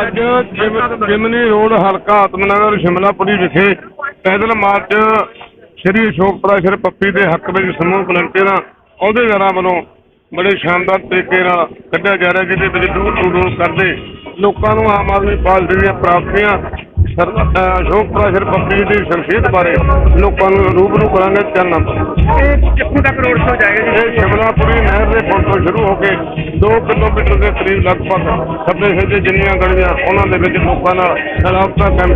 ਅੱਜ gym- ਜਿਮਨੀ road ਹਲਕਾ ਆਤਮਨਗਰ ਸ਼ਿਮਲਾਪੁਰੀ ਵਿਖੇ ਪੈਦਲ ਮਾਰਚ ਸ਼੍ਰੀ ਅਸ਼ੋਕ ਪ੍ਰਾਸ਼ਰ ਪੱਪੀ ਦੇ ਹੱਕ ਵਿੱਚ ਸਮੂਹ ਵਲੰਟੀਅਰਾਂ, ਅਹੁਦੇਦਾਰਾਂ ਵੱਲੋਂ ਬੜੇ ਸ਼ਾਨਦਾਰ ਤਰੀਕੇ ਨਾਲ ਕੱਢਿਆ ਜਾ ਰਿਹਾ, ਜਿਹਦੇ ਵਿੱਚ ਦੂਰ ਦੂਰ ਦੂਰ ਕਰਦੇ ਲੋਕਾਂ ਨੂੰ ਆਮ ਆਦਮੀ ਪਾਰਟੀ ਦੀਆਂ ਪ੍ਰਾਪਤੀਆਂ ਅਸ਼ੋਕ ਪ੍ਰਾਸ਼ਰ ਦੀ ਸ਼ਖਸੀਅਤ ਬਾਰੇ ਲੋਕਾਂ ਨੂੰ ਰੂਬਰੂ ਕਰਾਂਗੇ ਚੱਲਣਾ ਇਹ ਕਿੱਥੋਂ ਤੱਕ ਰੋਡ ਸ਼ੋ ਜਾਏਗਾ ਜੀ? ਇਹ ਸ਼ਿਮਲਾਪੁਰੀ ਨਹਿਰ ਦੇ ਪੁਲ ਤੋਂ ਸ਼ੁਰੂ ਹੋ ਕੇ 2 ਕਿਲੋਮੀਟਰ ਦੇ ਕਰੀਬ ਲਗਭਗ ਖੱਬੇ ਸੱਜੇ ਜਿੰਨੀਆਂ ਗਲੀਆਂ ਉਹਨਾਂ ਦੇ ਵਿੱਚ ਲੋਕਾਂ ਨਾਲ ਰਾਬਤਾ ਕੈਂਪ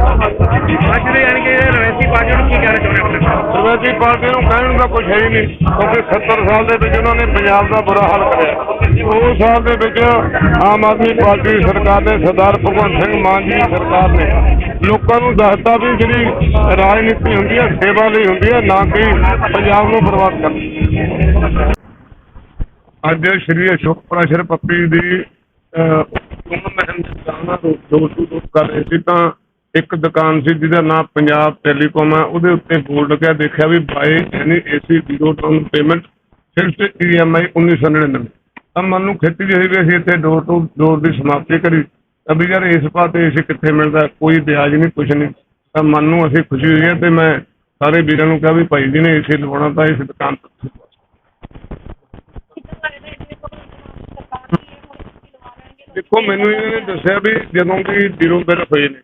ਅੱਜ ਦੇ ਯਾਨੀ ਕਿ ਰਵੈਤੀ ਪਾਰਟੀ ਨੂੰ ਕੀ ਕਹਿਣਾ ਚਾਹੁੰਦੇ ਆਪਣੇ ਨਾਲ ਸਰਵੇਤੀ ਪਾਰਟੀ ਨੂੰ ਕਹਿਣ ਦਾ ਕੁਝ ਹੈ ਹੀ ਨਹੀਂ ਕਿਉਂਕਿ 70 ਸਾਲ ਦੇ ਵਿੱਚ ਉਹਨਾਂ ਨੇ ਪੰਜਾਬ ਦਾ ਬੁਰਾ ਹਾਲ ਕਰਿਆ। ਉਹ ਸਾਲ ਦੇ ਵਿੱਚ ਆਮ ਆਦਮੀ ਪਾਰਟੀ ਸਰਕਾਰ ਨੇ ਸਰਦਾਰ ਭਗਵੰਤ ਸਿੰਘ ਮਾਨ ਜੀ ਸਰਕਾਰ ਨੇ ਲੋਕਾਂ ਨੂੰ ਦੱਸਦਾ ਵੀ ਜਿਹੜੀ ਰਾਜਨੀਤੀ ਹੁੰਦੀ ਹੈ ਸੇਵਾ ਲਈ ਹੁੰਦੀ ਹੈ ਨਾ ਕਿ ਪੰਜਾਬ ਨੂੰ ਬਰਬਾਦ ਕਰਨ ਅੱਜ ਸ਼੍ਰੀ ਅਸ਼ੋਕ ਪ੍ਰਾਸ਼ਰ ਪੱਪੀ ਦੀ ਕਰ ਰਹੇ ਸੀ ਤਾਂ ਇੱਕ ਦੁਕਾਨ ਸੀ ਜਿਹਦਾ ਨਾਮ ਪੰਜਾਬ ਟੈਲੀਕਾਮ ਹੈ ਉਹਦੇ ਉੱਤੇ ਬੋਰਡ ਲੱਗਿਆ, ਦੇਖਿਆ ਵੀ by any AC zero down payment, ਸਿਰਫ ਈਐਮਆਈ 1999 ਤਾਂ ਮਨ ਨੂੰ ਖੇਤੀ ਜਿਹੀ ਵੀ ਅਸੀਂ ਇੱਥੇ ਡੋਰ ਟੂ ਡੋਰ ਦੀ ਸਮਾਪਤੀ ਕਰੀ। ਤਾਂ ਵੀ ਯਾਰ ਇਸ ਪਾਸੇ ਏਸੀ ਕਿੱਥੇ ਮਿਲਦਾ, ਕੋਈ ਵਿਆਜ ਨਹੀਂ, ਕੁਛ ਨਹੀਂ। ਤਾਂ ਮਨ ਨੂੰ ਅਸੀਂ ਖੁਸ਼ੀ ਹੋਈ ਹੈ ਤੇ ਮੈਂ ਸਾਰੇ ਵੀਰਾਂ ਨੂੰ ਕਿਹਾ ਵੀ ਭਾਈ ਜੀ ਨੇ ਏਸੀ ਲਵਾਉਣਾ ਤਾਂ ਇਸ ਦੁਕਾਨ ਤੋਂ ਦੇਖੋ, ਮੈਨੂੰ ਇਹਨਾਂ ਨੇ ਦੱਸਿਆ ਵੀ ਜਦੋਂ ਵੀ ਜ਼ੀਰੋ ਬਿੱਲ ਹੋਏ ਨੇ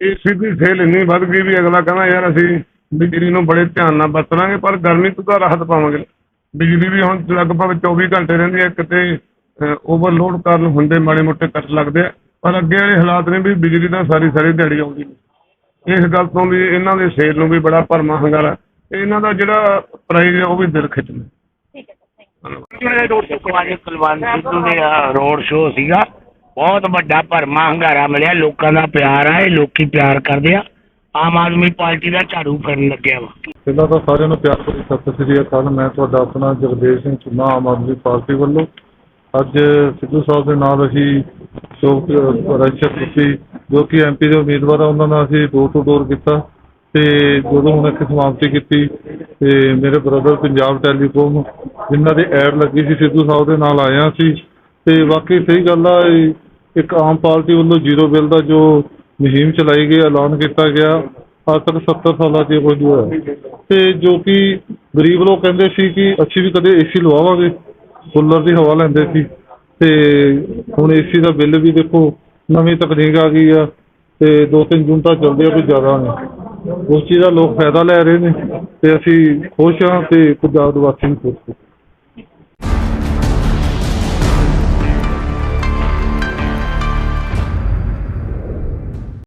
ਇਹ ਦੀ ਸੇਲ ਇੰਨੀ ਵੱਧ ਗਈ ਵੀ ਅਗਲਾ ਕਹਿੰਦਾ, ਯਾਰ ਅਸੀਂ ਬਿਜਲੀ ਨੂੰ ਬੜੇ ਧਿਆਨ ਨਾਲ ਵਰਤਾਂਗੇ ਪਰ ਗਰਮੀ ਤੋਂ ਤਾਂ ਰਾਹਤ ਪਾਵਾਂਗੇ। ਬਿਜਲੀ ਵੀ ਹੁਣ ਲਗਭਗ 24 ਘੰਟੇ ਰਹਿੰਦੀ ਹੈ, ਕਿਤੇ ਓਵਰਲੋਡ ਕਾਰਨ ਹੁੰਦੇ ਮਾੜੇ ਮੋਟੇ ਕੱਟ ਲੱਗਦੇ ਆ। ਪਰ ਅੱਗੇ ਵਾਲੇ ਹਾਲਾਤ ਨੇ ਵੀ ਬਿਜਲੀ ਤਾਂ ਸਾਰੀ ਸਾਰੀ ਦਿਹਾੜੀ ਆਉਂਦੀ ਇਸ ਗੱਲ ਤੋਂ ਵੀ ਇਹਨਾਂ ਦੇ ਸੇਲ ਨੂੰ ਵੀ ਬੜਾ ਭਰਮਾ ਹੰਗਾਰਾ। ਤੇ ਇਹਨਾਂ ਦਾ ਜਿਹੜਾ ਪ੍ਰਾਈਸ ਹੈ ਉਹ ਵੀ ਦਿਲ ਖਿੱਚਦਾ ਧੰਨਵਾਦ। ਰੋਡ ਸ਼ੋ ਕੁਲਵੰਤ ਕੁਲਵੰਤ ਸਿੱਧੂ ਦੇ ਰੋਡ ਸ਼ੋਅ ਸੀਗਾ। ਬਹੁਤ ਵੱਡਾ ਭਰਮਾ ਹੰਗਾਰਾ ਮਿਲਿਆ। ਲੋਕਾਂ ਦਾ ਪਿਆਰ ਆ ਇਹ ਲੋਕੀ ਪਿਆਰ ਕਰਦੇ ਆ। ਆਮ ਆਦਮੀ ਪਾਰਟੀ ਦਾ ਝਾੜੂ ਕਰਨ ਲੱਗਿਆ ਵਾ। ਪਹਿਲਾਂ ਤਾਂ ਸਾਰਿਆਂ ਨੂੰ ਪਿਆਰ ਭਰੀ ਸਤਿ ਸ੍ਰੀ ਅਕਾਲ। ਮੈਂ ਤੁਹਾਡਾ ਆਪਣਾ ਜਗਦੇਵ ਸਿੰਘ ਚੀਮਾ ਆਮ ਆਦਮੀ ਪਾਰਟੀ ਵੱਲੋਂ। ਅੱਜ ਸਿੱਧੂ ਸਾਹਿਬ ਦੇ ਨਾਲ ਅਸੀਂ ਸ਼ੋਕ ਰਜਿਸਟਰ ਕੀਤੀ ਜੋ ਕਿ ਐਮਪੀ ਦੇ ਉਮੀਦਵਾਰ ਆ, ਉਹਨਾਂ ਨਾਲ ਅਸੀਂ ਡੋਰ ਟੂ ਡੋਰ ਕੀਤਾ ਤੇ ਜਦੋਂ ਹੁਣ ਇੱਥੇ ਸਮਾਪਤੀ ਕੀਤੀ, ਤੇ ਮੇਰੇ ਬ੍ਰਦਰ ਪੰਜਾਬ ਟੈਲੀਕਾਮ ਜਿਨ੍ਹਾਂ ਦੀ ਐਡ ਲੱਗੀ ਸੀ, ਸਿੱਧੂ ਸਾਹਿਬ ਦੇ ਨਾਲ ਆਇਆ ਸੀ ਤੇ ਵਾਕਈ ਸਹੀ ਗੱਲ ਆ ਇੱਕ ਆਮ ਪਾਰਟੀ ਵੱਲੋਂ ਜ਼ੀਰੋ ਬਿੱਲ ਦਾ ਜੋ ਮੁਹਿੰਮ ਚਲਾਈ ਗਈ, ਐਲਾਨ ਕੀਤਾ ਗਿਆ ਅੱਜ ਤੱਕ 70 ਸਾਲਾਂ 'ਚ ਇਹ ਕੁਝ ਹੋਇਆ। ਤੇ ਜੋ ਕਿ ਗਰੀਬ ਲੋਕ ਕਹਿੰਦੇ ਸੀ ਕਿ ਅਸੀਂ ਵੀ ਕਦੇ ਏਸੀ ਲਵਾਵਾਂਗੇ, ਕੂਲਰ ਦੀ ਹਵਾ ਲੈਂਦੇ ਸੀ। ਤੇ ਹੁਣ ਏਸੀ ਦਾ ਬਿੱਲ ਵੀ ਦੇਖੋ ਨਵੀਂ ਤਕਨੀਕ ਆ ਗਈ ਆ ਤੇ ਦੋ ਤਿੰਨ ਯੂਨਿਟਾਂ ਚੱਲਦੇ ਆ ਕੋਈ ਜ਼ਿਆਦਾ ਨਹੀਂ। ਉਸ ਚੀਜ਼ ਦਾ ਲੋਕ ਫਾਇਦਾ ਲੈ ਰਹੇ ਨੇ ਤੇ ਅਸੀਂ ਖੁਸ਼ ਹਾਂ ਤੇ ਪੰਜਾਬ ਵਾਸੀ ਵੀ ਖੁਸ਼ ਨੇ।